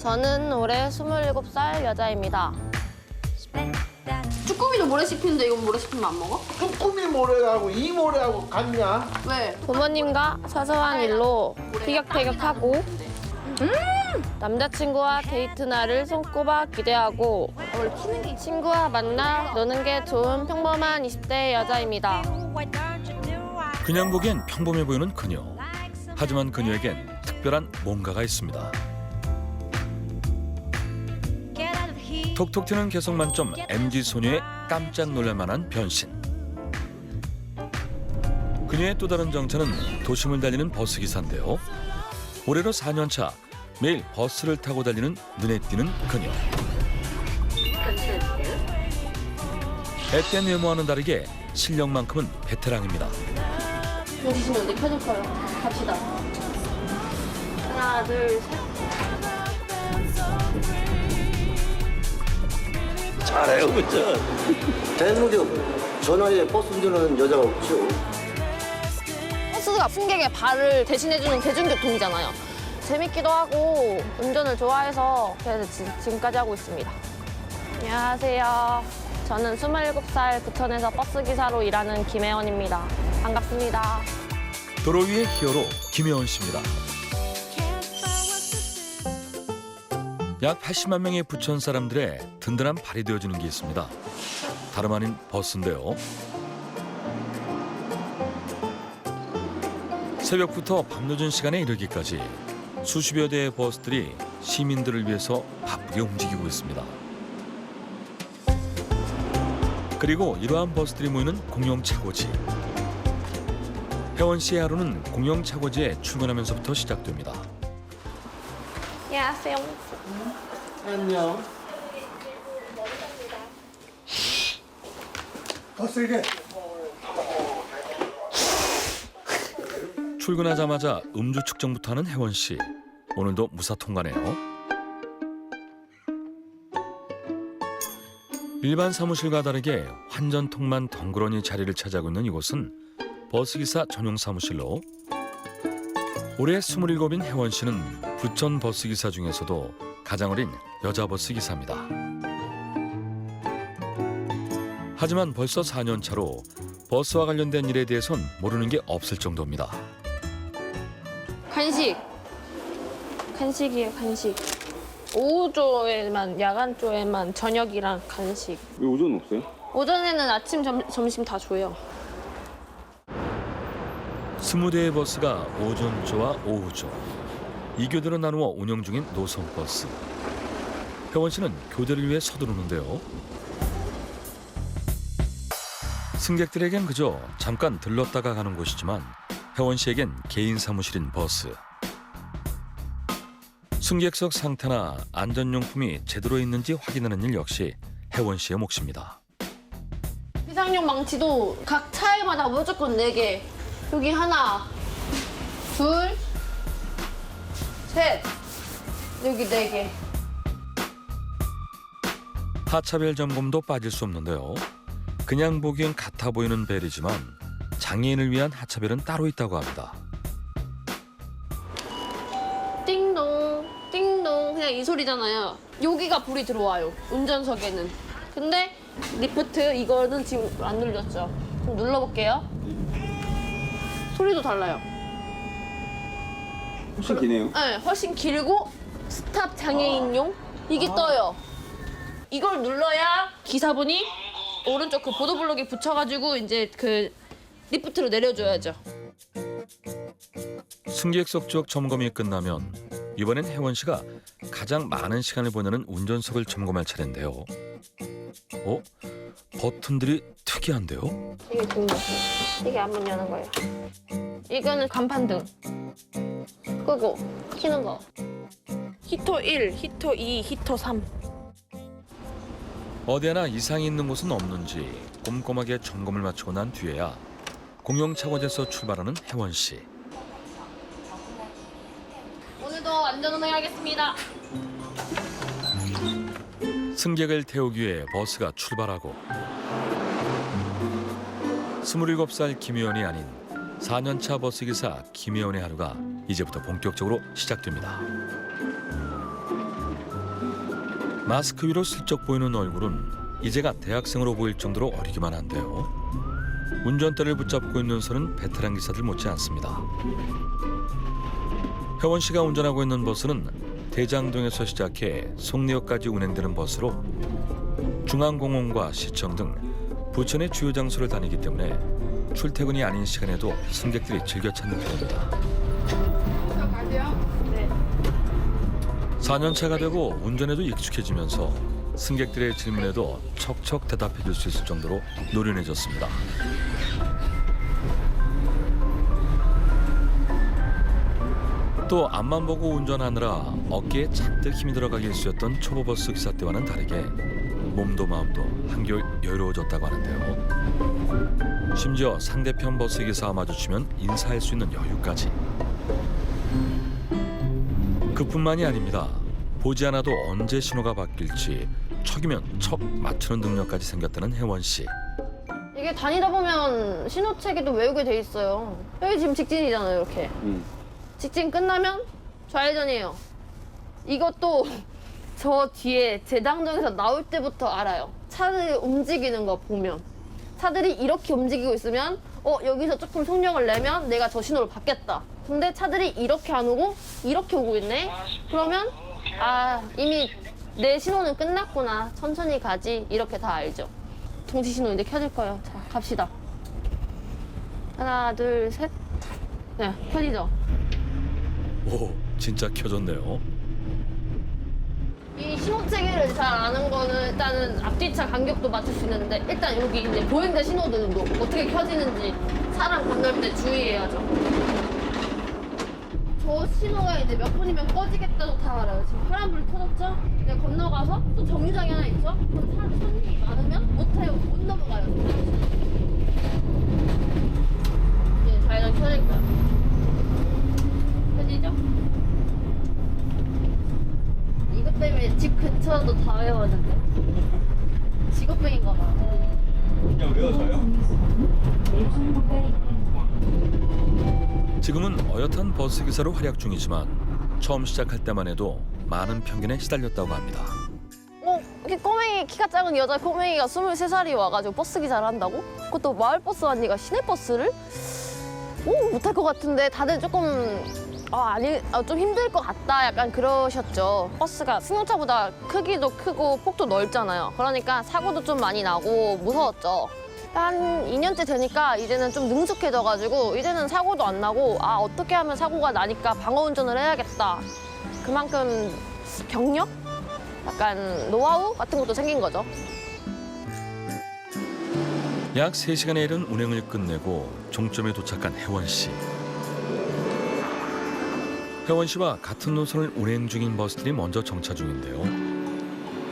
저는 올해 27살 여자입니다. 쭈꾸미도 모래 씹히는데 이건 모래 씹히면 안 먹어? 쭈꾸미 모래하고 이 모래하고 같냐? 왜? 부모님과 사소한 일로 티격태격하고 남자친구와 데이트 날을 손꼽아 기대하고 게 친구와 만나 노는 게 좋은 평범한 20대 여자입니다. 그냥 보기엔 평범해 보이는 그녀. 하지만 그녀에겐 특별한 뭔가가 있습니다. 톡톡 튀는 개성 만점 MG 소녀의 깜짝 놀랄 만한 변신. 그녀의 또 다른 정체는 도심을 달리는 버스 기사인데요. 올해로 4년 차 매일 버스를 타고 달리는 눈에 띄는 그녀. 앳된 외모와는 다르게 실력만큼은 베테랑입니다. 여기 지금 내 펴줄 거예요. 갑시다. 하나, 둘, 셋. 잘해요, 그죠? 대무력 전화에 버스 운전하는 여자가 없죠. 버스가 승객의 발을 대신해주는 대중교통이잖아요. 재밌기도 하고 운전을 좋아해서 그래서 지, 지금까지 하고 있습니다. 안녕하세요. 저는 27살 부천에서 버스 기사로 일하는 김혜원입니다. 반갑습니다. 도로 위의 히어로 김혜원 씨입니다. 약 80만 명의 부천 사람들의 든든한 발이 되어주는 게 있습니다. 다름 아닌 버스인데요. 새벽부터 밤늦은 시간에 이르기까지 수십여 대의 버스들이 시민들을 위해서 바쁘게 움직이고 있습니다. 그리고 이러한 버스들이 모이는 공영 차고지. 혜원 씨의 하루는 공영 차고지에 출근하면서부터 시작됩니다. 안녕하세요. 안녕. 더 세게. 출근하자마자 음주 측정부터 하는 혜원 씨. 오늘도 무사 통과네요. 일반 사무실과 다르게 환전통만 덩그러니 자리를 차지하고 있는 이곳은 버스기사 전용 사무실로 올해 27인 혜원 씨는 부천 버스 기사 중에서도 가장 어린 여자 버스 기사입니다. 하지만 벌써 4년 차로 버스와 관련된 일에 대해선 모르는 게 없을 정도입니다. 간식. 간식이에요, 간식. 오후 조에만, 야간 조에만 저녁이랑 간식. 왜 오전 없어요? 오전에는 아침, 점, 점심 다 줘요. 스무 대의 버스가 오전조와 오후조 이 교대로 나누어 운영 중인 노선 버스. 혜원 씨는 교대를 위해 서두르는데요. 승객들에겐 그저 잠깐 들렀다가 가는 곳이지만 혜원 씨에겐 개인 사무실인 버스. 승객석 상태나 안전용품이 제대로 있는지 확인하는 일 역시 혜원 씨의 몫입니다. 비상용 망치도 각 차에마다 무조건 4개. 여기 하나, 둘, 셋. 여기 4개. 하차벨 점검도 빠질 수 없는데요. 그냥 보기엔 같아 보이는 벨이지만 장애인을 위한 하차벨은 따로 있다고 합니다. 띵동, 띵동. 그냥 이 소리잖아요. 여기가 불이 들어와요. 운전석에는. 근데 리프트 이거는 지금 안 눌렸죠. 좀 눌러볼게요. 소리도 달라요. 훨씬 기네요. 네, 훨씬 길고 스탑 장애인용 이게 떠요. 이걸 눌러야 기사분이 오른쪽 그 보도블록에 붙여가지고 이제 그 리프트로 내려줘야죠. 승객석 쪽 점검이 끝나면 이번엔 혜원 씨가 가장 많은 시간을 보내는 운전석을 점검할 차례인데요. 어? 버튼들이 특이한데요? 이게 등 이게 안 문 여는 거예요. 이거는 간판등. 끄고 키는 거. 히터 1, 히터 2, 히터 3. 어디 하나 이상이 있는 곳은 없는지 꼼꼼하게 점검을 마치고 난 뒤에야 공영 차고지에서 출발하는 혜원 씨. 오늘도 안전운행 하겠습니다. 승객을 태우기 위해 버스가 출발하고 27살 김혜원이 아닌 4년차 버스기사 김혜원의 하루가 이제부터 본격적으로 시작됩니다. 마스크 위로 슬쩍 보이는 얼굴은 이제가 대학생으로 보일 정도로 어리기만 한데요. 운전대를 붙잡고 있는 손은 베테랑 기사들 못지 않습니다. 혜원 씨가 운전하고 있는 버스는 대장동에서 시작해 송리역까지 운행되는 버스로 중앙공원과 시청 등 부천의 주요 장소를 다니기 때문에 출퇴근이 아닌 시간에도 승객들이 즐겨 찾는 편입니다. 4년차가 되고 운전에도 익숙해지면서 승객들의 질문에도 척척 대답해 줄 수 있을 정도로 노련해졌습니다. 또 앞만 보고 운전하느라 어깨에 잔뜩 힘이 들어가게 일쑤였던 초보버스 기사 때와는 다르게 몸도 마음도 한결 여유로워졌다고 하는데요. 심지어 상대편 버스 기사와 마주치면 인사할 수 있는 여유까지. 그뿐만이 아닙니다. 보지 않아도 언제 신호가 바뀔지 척이면 척 맞추는 능력까지 생겼다는 혜원 씨. 이게 다니다 보면 신호체계도 외우게 돼 있어요. 여기 지금 직진이잖아요, 이렇게. 직진 끝나면 좌회전이에요. 이것도 저 뒤에 제당동에서 나올 때부터 알아요. 차들이 움직이는 거 보면. 차들이 이렇게 움직이고 있으면 어 여기서 조금 속력을 내면 내가 저 신호를 받겠다. 근데 차들이 이렇게 안 오고 이렇게 오고 있네. 그러면 아 이미 내 신호는 끝났구나. 천천히 가지. 이렇게 다 알죠. 동시 신호 이제 켜질 거예요. 자 갑시다. 하나 둘 셋. 네 켜지죠. 오, 진짜 켜졌네요. 이 신호체계를 잘 아는 거는 일단은 앞뒤차 간격도 맞출 수 있는데 일단 여기 이제 보행자 신호등도 어떻게 켜지는지 사람 건널 때 주의해야죠. 저 신호가 이제 몇 분이면 꺼지겠다도 다 알아요. 지금 파란불 켜졌죠? 이제 건너가서 또 정류장이 하나 있죠? 그럼 사람 손님이 많으면 못해요. 못 넘어가요. 이제 좌회전 켜질 거야. 켜지죠? 때문에 집 근처도 다 외웠는데 직업병인가 봐. 지금은 어엿한 버스 기사로 활약 중이지만 처음 시작할 때만 해도 많은 편견에 시달렸다고 합니다. 어, 이렇게 꼬맹이 키가 작은 여자 꼬맹이가 23살이 와가지고 버스 기사를 한다고? 그것도 마을버스 언니가 시내버스를? 오, 못할 것 같은데 다들 조금 아, 아니, 아, 좀 힘들 것 같다 약간 그러셨죠. 버스가 승용차보다 크기도 크고 폭도 넓잖아요. 그러니까 사고도 좀 많이 나고 무서웠죠. 한 2년째 되니까 이제는 좀 능숙해져가지고 이제는 사고도 안 나고 아 어떻게 하면 사고가 나니까 방어 운전을 해야겠다. 그만큼 경력? 약간 노하우 같은 것도 생긴 거죠. 약 3시간의 이른 운행을 끝내고 종점에 도착한 혜원 씨. 혜원 씨와 같은 노선을 운행 중인 버스들이 먼저 정차 중인데요.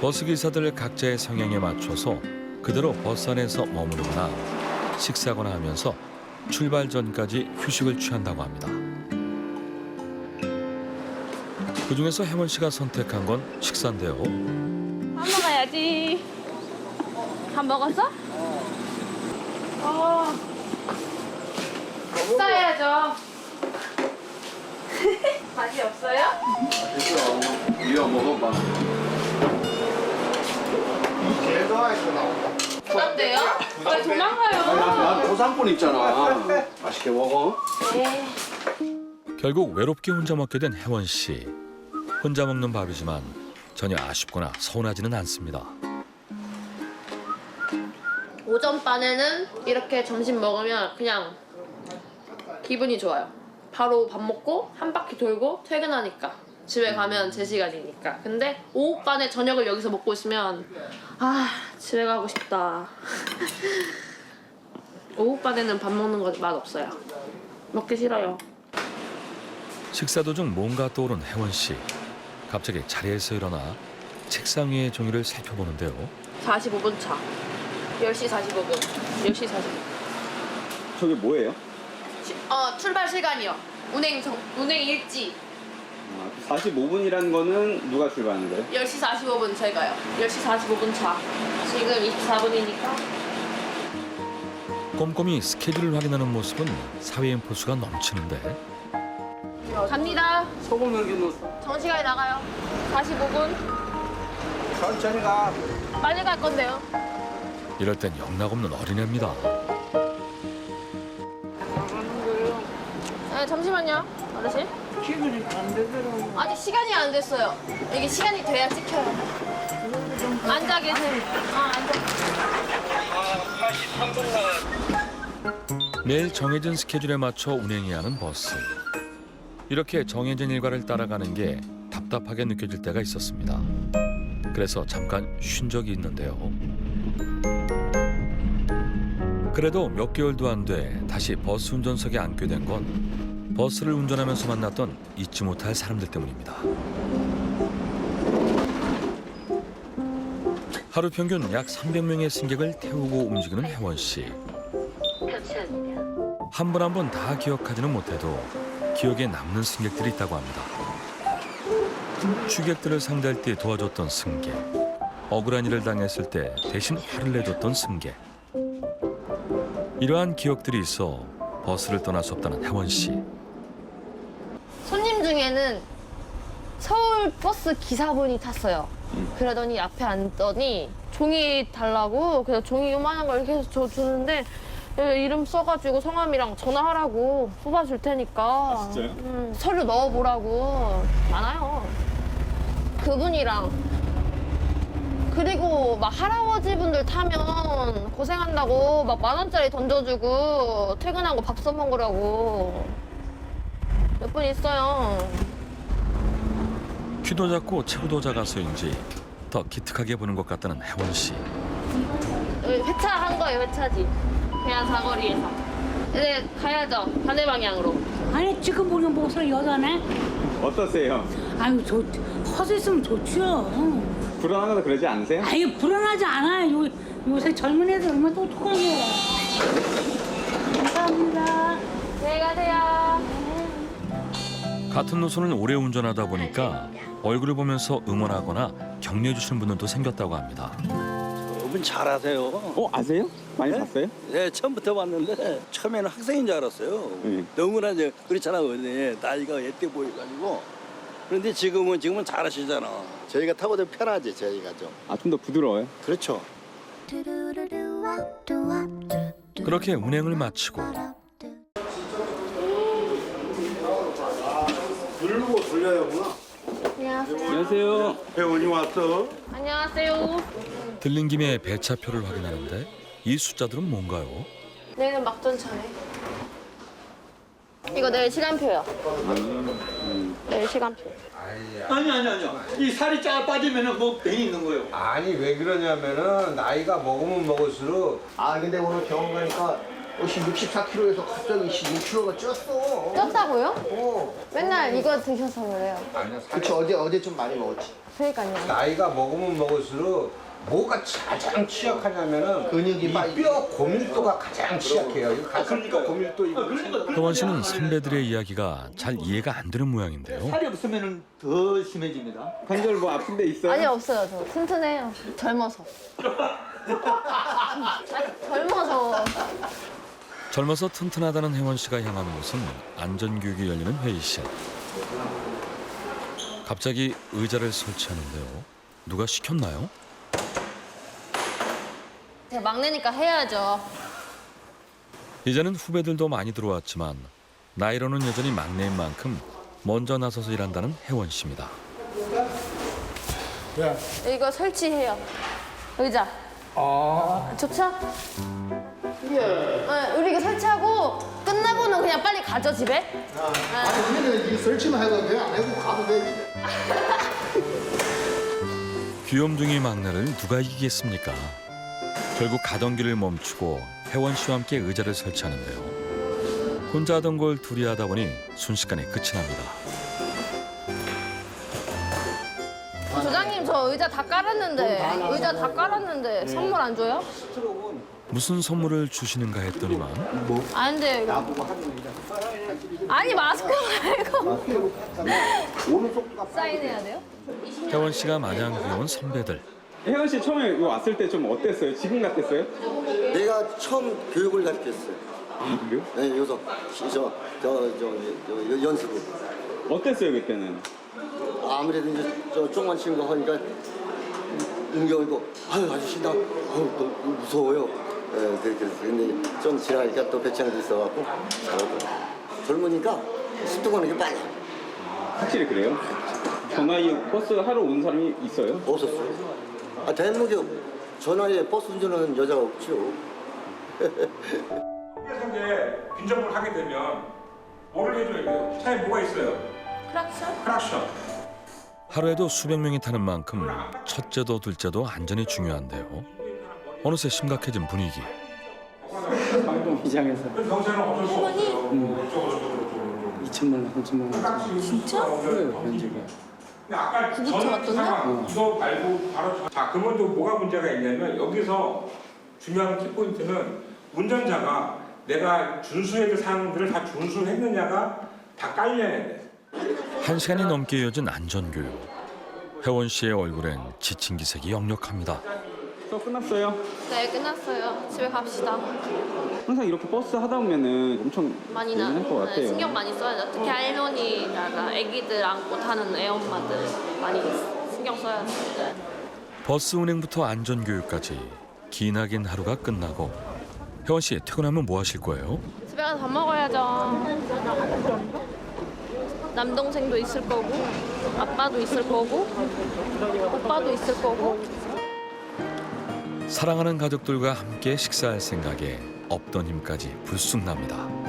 버스 기사들 각자의 성향에 맞춰서 그대로 버스 안에서 머무르거나 식사하거나 하면서 출발 전까지 휴식을 취한다고 합니다. 그 중에서 혜원 씨가 선택한 건 식사인데요. 밥 먹어야지. 밥 먹었어? 어. 식사해야죠. 맛이 없어요? 이거 먹어봐. 제일 좋아해서 나온다. 어때요? 왜 도망가요? 나 고산분 있잖아. 맛있게 먹어. 결국 외롭게 혼자 먹게 된 혜원 씨. 혼자 먹는 밥이지만 전혀 아쉽거나 서운하지는 않습니다. 오전반에는 이렇게 점심 먹으면 그냥 기분이 좋아요. 바로 밥 먹고 한 바퀴 돌고 퇴근하니까 집에 가면 제 시간이니까. 근데 오후반에 저녁을 여기서 먹고 있으면 아 집에 가고 싶다. 오후반에는 밥 먹는 거 맛 없어요. 먹기 싫어요. 식사 도중 뭔가 떠오른 혜원 씨. 갑자기 자리에서 일어나 책상 위의 종이를 살펴보는데요. 45분 차. 10시 45분. 10시 45분. 저게 뭐예요? 어 출발 시간이요. 운행 정, 운행 일지. 45분이라는 거는 누가 출발하는 거예요? 10시 45분 제가요. 10시 45분 차. 지금 24분이니까. 꼼꼼히 스케줄을 확인하는 모습은 사회인 포수가 넘치는데 갑니다. 소금 여기 넣 정시간에 나가요. 45분. 천천히 가. 빨리 갈 건데요. 이럴 땐 영락없는 어린애입니다. 네, 잠시만요, 어르신. 지금은 안 되더라고. 아직 시간이 안 됐어요. 이게 시간이 돼야 찍혀요. 앉아 계세요. 아, 앉아. 매일 정해진 스케줄에 맞춰 운행해야 하는 버스. 이렇게 정해진 일과를 따라가는 게 답답하게 느껴질 때가 있었습니다. 그래서 잠깐 쉰 적이 있는데요. 그래도 몇 개월도 안 돼 다시 버스 운전석에 앉게 된 건 버스를 운전하면서 만났던 잊지 못할 사람들 때문입니다. 하루 평균 약 300명의 승객을 태우고 움직이는 혜원 씨. 한 분 한 분 다 기억하지는 못해도 기억에 남는 승객들이 있다고 합니다. 취객들을 상대할 때 도와줬던 승객, 억울한 일을 당했을 때 대신 화를 내줬던 승객. 이러한 기억들이 있어 버스를 떠날 수 없다는 혜원 씨. 손님 중에는 서울 버스 기사분이 탔어요. 그러더니 앞에 앉더니 종이 달라고 그래서 종이 요만한 걸 이렇게 해서 줘 주는데 예, 이름 써가지고 성함이랑 전화하라고 뽑아줄 테니까 진짜요? 음, 서류 넣어보라고 많아요. 그분이랑 그리고 막 할아버지 분들 타면 고생한다고 막 만 원짜리 던져주고 퇴근하고 밥 써먹으라고 몇 분 있어요. 키도 작고 체구도 작아서인지 더 기특하게 보는 것 같다는 혜원 씨. 여기 회차 한 거예요, 회차지. 그냥 사거리에서. 이제 가야죠, 반대 방향으로. 아니 지금 보는 목소리 여자네. 어떠세요? 아유 좋 허수있으면 좋죠. 불안하거나 그러지 않으세요? 아유 불안하지 않아요. 요, 요새 젊은 애들 얼마나 똑똑하게. 감사합니다. 안녕히 가세요. 같은 노선을 오래 운전하다 보니까 얼굴을 보면서 응원하거나 격려해 주시는 분들도 생겼다고 합니다. 여러분 잘하세요. 어 아세요? 많이 네? 봤어요? 네, 처음부터 봤는데 처음에는 학생인 줄 알았어요. 네. 너무나 이제 그렇잖아요. 네, 나이가 옛때 보여가지고. 그런데 지금은 지금은 잘하시잖아. 저희가 타고 도 편하지 저희가 좀. 아 좀 더 부드러워요? 그렇죠. 그렇게 운행을 마치고 돌려야구나. 안녕하세요. 안녕하세요. 회원이 왔어. 안녕하세요. 들린 김에 배차표를 확인하는데 이 숫자들은 뭔가요? 내일은 막전 차네. 이거 내일 시간표요. 내일 시간표. 아니 아니 아니요. 이 살이 쫙 빠지면은 뭐 병이 있는 거예요. 아니 왜 그러냐면은 나이가 먹으면 먹을수록 아 근데 오늘 병원 가니까 혹시 64kg에서 갑자기 6kg가 쪘어. 쪘다고요? 어. 맨날 이거 드셔서 그래요. 아니야. 그치 어제 어제 좀 많이 먹었지. 그러니까요. 나이가 먹으면 먹을수록 뭐가 가장 취약하냐면은 근육이 이 빠지- 뼈 고밀도가 가장 취약해요. 가슴뼈 고밀도 이거 혜원 씨는 선배들의 이야기가 잘 이해가 안 되는 모양인데요. 살이 없으면은 더 심해집니다. 관절 뭐 아픈 데 있어요? 아니 없어요, 저 튼튼해요. 젊어서. 아니, 젊어서. 젊어서 튼튼하다는 혜원 씨가 향하는 곳은 안전교육이 열리는 회의실. 갑자기 의자를 설치하는데요. 누가 시켰나요? 제가 막내니까 해야죠. 이제는 후배들도 많이 들어왔지만 나이로는 여전히 막내인 만큼 먼저 나서서 일한다는 혜원 씨입니다. 이거 설치해요. 의자. 아. 좋죠? 네, 우리 이거 설치하고 끝나고는 그냥 빨리 가죠, 집에? 아니 우리는 이 설치만 해도 돼. 안 해도 가도 돼. 귀염둥이 막내를 누가 이기겠습니까? 결국 가던 길을 멈추고 혜원 씨와 함께 의자를 설치하는데요. 혼자 하던 걸 둘이 하다 보니 순식간에 끝이 납니다. 조장님, 저 의자 다 깔았는데, 의자 다 깔았는데 선물 안 줘요? 무슨 선물을 주시는가 했더니만 아, 근데. 아니, 마스크 말고. 사인해야 돼요? 혜원 씨가 마냥 귀여운 선배들. 혜원 씨 처음에 이거 왔을 때 좀 어땠어요? 지금 같았어요? 내가 처음 교육을 가르쳤어요. 아 그래요? 네, 여기서 저, 저, 저, 저, 저 연습을. 어땠어요 그때는? 아무래도 이제 저 조그만 친구가 하니까 옮겨가지고 아유 아저씨 나 아유 또 무서워요. 예, 그래 그래서 근데 좀 지나니까 또 배짱도 있어갖고 잘하더라고요. 젊으니까 습득하는 게 빨라. 확실히 그래요? 전화에 버스 하러 온 사람이 있어요? 없었어요. 아 대한민국에 전화에 버스 운전하는 여자가 없죠. 이제 빈접을 하게 되면 뭐를 해줘야 돼요? 차에 뭐가 있어요? 크락션? 크락션. 하루에도 수백 명이 타는 만큼 첫째도 둘째도 안전이 중요한데요. 어느새 심각해진 분위기. 이장에서 저쪽으로. 2천만 원, 3천만 원. 진짜? 그래요. 근데 아까 구급차 왔던데? 상황 이거 말고 바로 저- 자 그러면 또 뭐가 문제가 있냐면 여기서 중요한 키포인트는 운전자가 내가 준수해야 될 사항들을 다 준수했느냐가 다 깔려야 돼. 한 시간이 넘게 이어진 안전교육. 혜원 씨의 얼굴엔 지친 기색이 역력합니다. 수업 끝났어요? 네, 끝났어요. 집에 갑시다. 항상 이렇게 버스 하다 보면은 엄청 많이 나. 예민할 것 네, 같아요. 신경 많이 써야죠. 특히 할머니다가 아기들 안고 타는 애엄마들 많이 신경 써야 돼. 버스 운행부터 안전 교육까지 기나긴 하루가 끝나고 혜원 씨 퇴근하면 뭐 하실 거예요? 집에 가서 밥 먹어야죠. 남동생도 있을 거고, 아빠도 있을 거고, 오빠도 있을 거고. 사랑하는 가족들과 함께 식사할 생각에 없던 힘까지 불쑥 납니다.